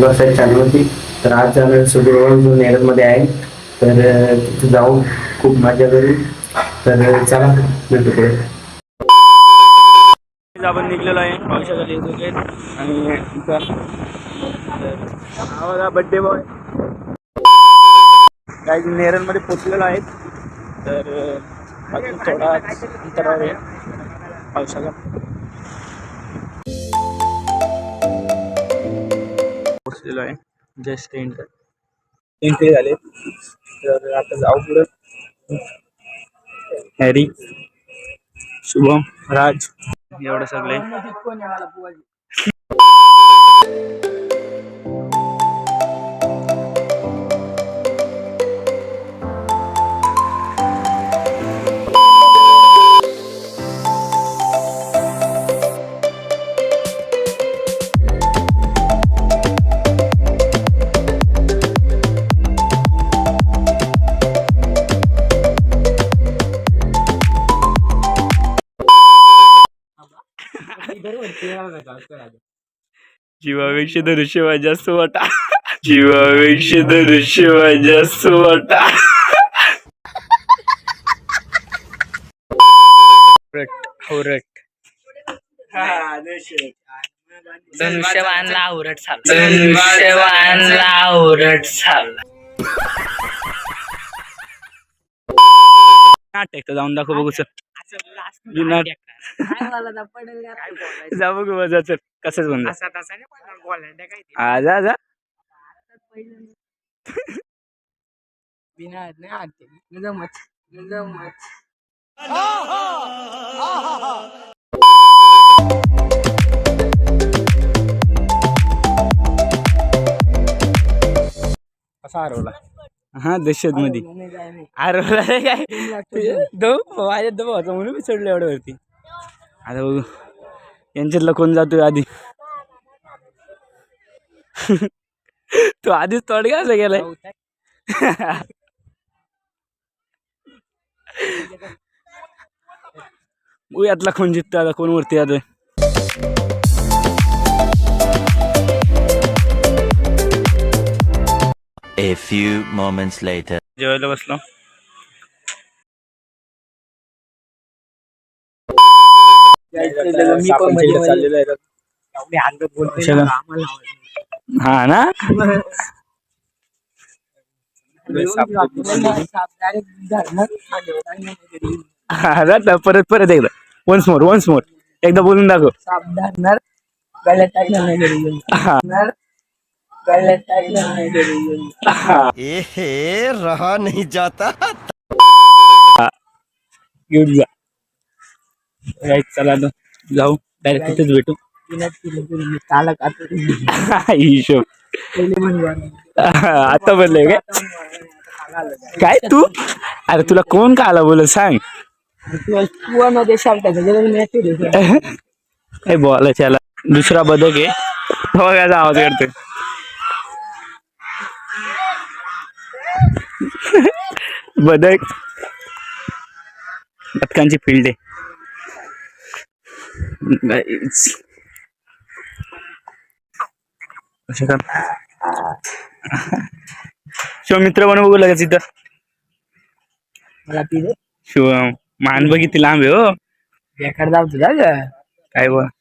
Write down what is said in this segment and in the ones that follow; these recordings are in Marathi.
बसायची चालू होती. तर आज आम्ही सुदैवान नेरळमध्ये आहे तर तिथे जाऊन खूप मजा करू. तर चला भेटू पुढे. आपण निघलेलो आहे पावसाखाली येतो गेट आणि इथं. आवाजा बड्डे बॉय काही नेरळमध्ये पोचलेलो आहेत. तर थोडा अंतरावर आहे. पावसाला पोचलेलो आहे. जस्ट एंटर एंट्री झाले तर आता जाऊ पुढं. हॅरी. शुभम. राज. एवढं सगळे जीवापेक्षा धनुष्य जास्त वाटा. जीवापेक्षा धनुष्य जास्त वाटा. हवरट धनुष्यबाणला आवरट चालला. धनुष्यबाणला आवरट चालला. नाटक जाऊन दाखव बघू चल बिना- जा बघू मजा चल कसंच म्हणलं. आजा जा कसा हरवला. हा दहशत मध्ये हरवला रे काय? दो माझ्यात दबा होता म्हणून मी चढलो एवढ्या वरती आता बघू. यांच्यातला कोण जातोय आधी? तो आधीच तोडगा असं गेलाय. यातला कोण जिंकतो आता कोण वरती जातोय? Few moments later. जेवायला बसलो. हा ना? हा, जाता परत परत एकदा. वन्स मोर वन्स मोर एकदा बोलून दाखव. हा. हा, एहे रहा नहीं जाता Right, चला। आता जाऊ डायरेक्ट तिथेच हिशोब आता बोलले काय काय तू अरे तुला कोण का। आला बोल सांग काय बोलायचं याला दुसरा बदक आहे हो आवाज़ करतोय बदक. बदकांची फील्ड. आहे शिव मित्र बनव बघू लगेच इथं. शिव मान बघ किती लांब आहे हो. काय बघ काय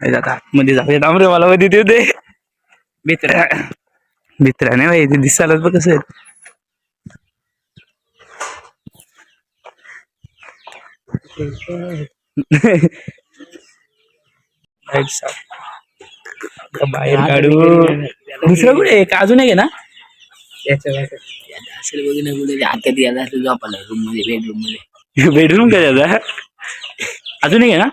जाता. मध्ये मला मध्ये देऊ दे. मित्र मित्र नाही भाई ते दिसायलाच बघ कसं. आता बाहेर काढू. दुसरं कुठे आहे? का अजून एक आहे ना? रूममध्ये बेडरूममध्ये. बेडरूम काय त्याचा अजून एक आहे ना?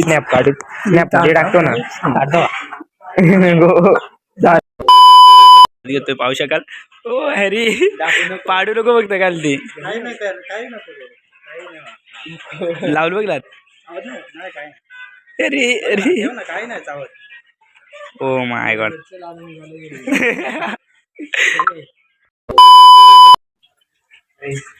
स्नॅप काढू स्नॅप काढू टाकतो ना. येतोय पाहू शकाल ओ हॅरी. पाडू नको बघता काल ती लावलं बघलात अरे अरे ओ माय गॉड.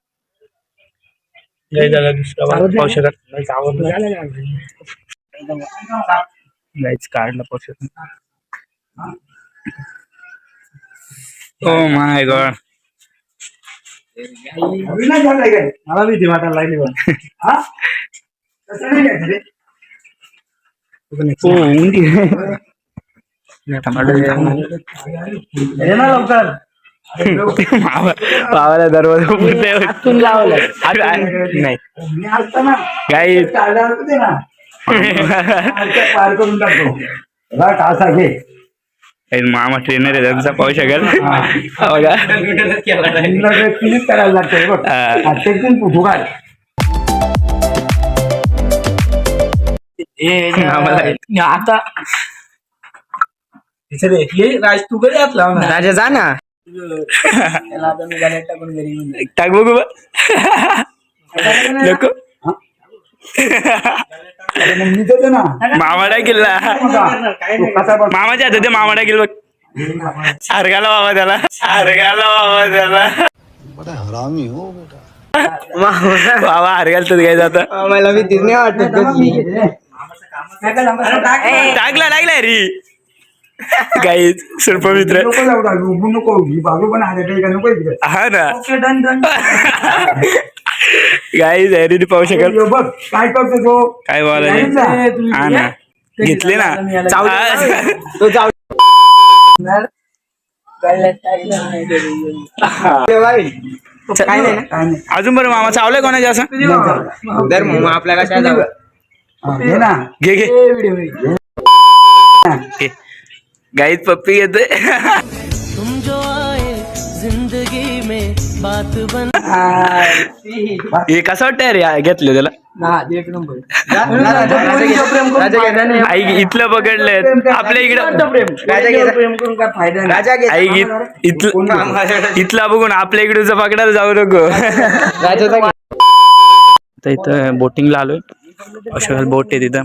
जय दादा दुसरा वाला पाहू शकत नाही आवडलं गाईच काढला पाहू शकत ओ माय गॉड मला भीती वाटायला लागली पण ये ना लवकर. पावाला दरवाजा नाही. काही मामा ट्रेनर आहे त्यांचा पाहू शकेल? बघा. हा. आता राज तू कधी आपला राजा जा ना. आता. टाक बघू. नको. मामाडा किल्ला मामाच्या हातात ते मामाडा किल्ला बघ. अर्गाला बाबा त्याला. अर्गाला बाबा त्याला. बड़ा हरामी हो बेटा बाबा अर्गाल तर काय जात मला भीतीच नाही. वाटत. टाकला टाकला री. काही सर्प मित्र हा ना काही पाहू शकाल काय करतो तो काय बोलायचे हा ना घेतले ना हा. तो जाऊ गळ्यात टाकलं नाही घरी घेऊन. काय नाही ना अजून बरं मामा चावलंय कोणाच्या असं दर मग आपल्याला काय जाऊ घे ना घे घे घे. गाईत पप्पी घेते हे कसं वाटतंय रे घेतलं त्याला एक नंबर राजा घेता नाही आई इथलं पकडलं आपल्या इकडं राजा घेता प्रेम करून काय फायदा राजा आई इत- इथलं इथला बघून आपल्या इकडचं पकडायला जाऊ नको तर इथं बोटिंगला आलोय अशोक बोट आहे तिथं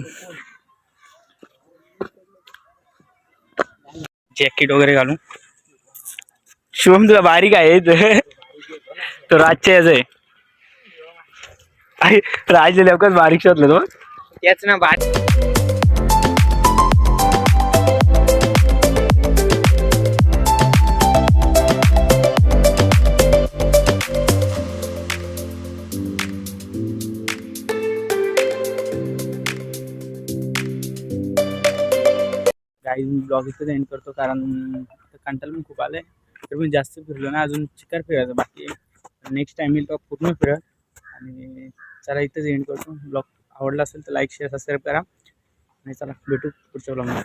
जॅकेट वगैरे घालून. शुभम तुला बारीक आहे तो राजच्या याच आहे राजले लवकर बारीक शोधलं तो. त्याच ना बारीक. काही ब्लॉग इथंच एंड करतो कारण कंटाल पण खूप आलंय. तर मी जास्त फिरलो ना अजून चिकार फिरायचं बाकी नेक्स्ट टाइम येईल तो पूर्ण फिरत आणि चला इथंच एंड करतो. ब्लॉग आवडला असेल तर लाईक शेअर सबस्क्राईब करा. आणि चला भेटू पुढच्या ब्लॉगमध्ये